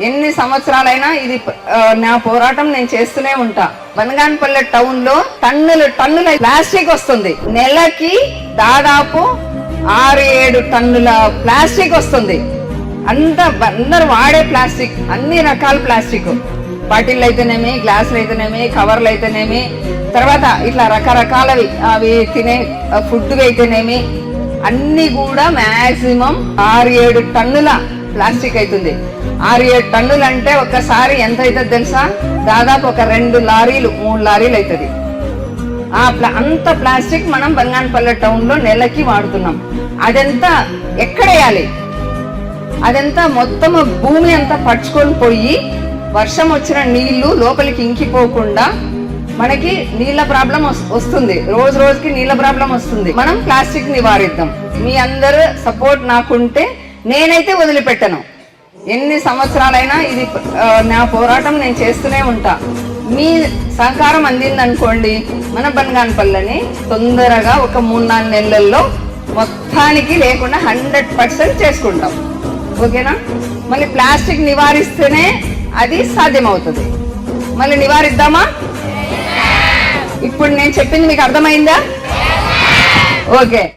ఎన్ని సంవత్సరాలైనా ఇది నా పోరాటం నేను చేస్తూనే ఉంటా. బనగానపల్లె టౌన్లో టన్నులు టన్నుల ప్లాస్టిక్ వస్తుంది. నెలకి దాదాపు ఆరు ఏడు టన్నుల ప్లాస్టిక్ వస్తుంది. అంత అందరు వాడే ప్లాస్టిక్ అన్ని రకాల ప్లాస్టిక్. బాటిల్ అయితేనేమి గ్లాసులు అయితేనేమి కవర్లు అయితేనేమి తర్వాత ఇట్లా రకరకాలవి అవి తినే ఫుడ్ అయితేనేమి అన్ని కూడా మ్యాక్సిమం ఆరు ఏడు టన్నుల ప్లాస్టిక్ అవుతుంది ఆరు ఏడు టన్నులు అంటే ఒకసారి ఎంత అవుతుంది తెలుసా? దాదాపు ఒక రెండు లారీలు మూడు లారీలు అవుతుంది ఆ ప్లా అంత ప్లాస్టిక్ మనం బంగాన్పల్లె టౌన్లో నెలకి వాడుతున్నాం. అదంతా ఎక్కడేయాలి అదంతా మొత్తం భూమి అంతా పట్టుకొని పోయి వర్షం వచ్చిన నీళ్ళు లోపలికి ఇంకిపోకుండా మనకి నీళ్ళ ప్రాబ్లం వస్తుంది. రోజు రోజుకి నీళ్ళ ప్రాబ్లం వస్తుంది. మనం ప్లాస్టిక్ నివారిద్దాం. మీ అందరు సపోర్ట్ నాకుంటే నేనైతే వదిలిపెట్టను. ఎన్ని సంవత్సరాలైనా ఇది నా పోరాటం నేను చేస్తూనే ఉంటా. మీ సహకారం అందిందనుకోండి మన బనగానపల్లిని తొందరగా ఒక మూడు నాలుగు నెలల్లో మొత్తానికి లేకుండా హండ్రెడ్ పర్సెంట్ చేసుకుంటాం. ఓకేనా? మళ్ళీ ప్లాస్టిక్ నివారిస్తేనే అది సాధ్యమవుతుంది. మళ్ళీ నివారిద్దామా? ఇప్పుడు నేను చెప్పింది మీకు అర్థమైందా? ఓకే.